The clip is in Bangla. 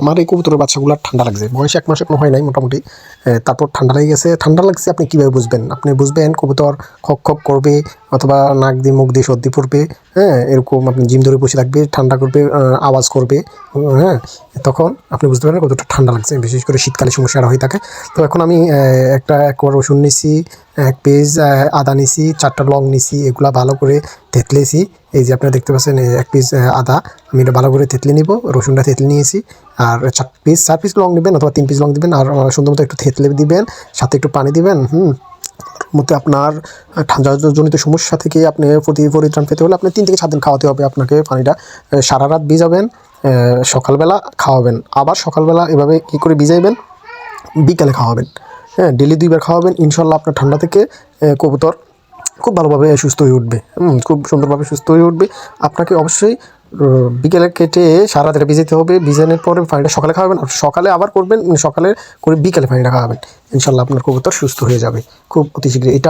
আমার এই কবুতরের বাচ্চাগুলো ঠান্ডা লাগছে। বয়স এক মাস এখনও হয় নাই মোটামুটি। তারপর ঠান্ডা লেগে গেছে। ঠান্ডা লাগছে আপনি কীভাবে বুঝবেন? আপনি বুঝবেন কবুতর খক খক করবে অথবা নাক দিয়ে, মুখ দিয়ে সর্দি পড়বে হ্যাঁ? এরকম আপনি জিম ধরে বসে থাকবে, ঠান্ডা করবে আওয়াজ করবে হ্যাঁ? তখন আপনি বুঝতে পারবেন কতটা ঠান্ডা লাগছে। বিশেষ করে শীতকালে সমস্যাটা হয়ে থাকে। তো এখন আমি একটা একবার রসুন নিছি, এক পেজ আদা নিছি, চারটা লং নিছি, এগুলা ভালো করে থেতলেছি। এই যে আপনারা দেখতে পাচ্ছেন এক পিস আদা। আমি এটা ভালো করে থেতলে নিব, রসুনটা থেতলে নিয়েছি। আর চার পিস চার পিস লং নেবেন অথবা তিন পিস লং দিবেন আর সুন্দর মতো একটু থেতলে দিবেন সাথে একটু পানি দিবেন হুম। মধ্যে আপনার আহ, ঠান্ডা জনিত সমস্যা থেকে আপনি প্রতি পরিত্রাণ পেতে হলে আপনি তিন থেকে সাত দিন খাওয়াতে হবে আপনাকে পানিটা। সারা রাত ভিজাবেন সকালবেলা খাওয়াবেন আবার সকালবেলা এভাবে কী করে ভিজাইবেন? বিকালে খাওয়াবেন হ্যাঁ ডেলি দুইবার খাওয়াবেন ইনশাল্লাহ আপনার ঠান্ডা থেকে কবুতর খুব ভালোভাবে সুস্থ হয়ে উঠবে খুব সুন্দরভাবে সুস্থ হয়ে উঠবে। আপনাকে অবশ্যই বিকেলে কেটে সারা রাতে ভিজাতে হবে। ভিজানোর পরে পানিটা সকালে খাওয়াবেন সকালে আবার করবেন সকালে করে বিকেলে পানিটা খাওয়াবেন। ইনশাল্লাহ আপনার কবুতর সুস্থ হয়ে যাবে। খুব অতি শীঘ্রই। এটা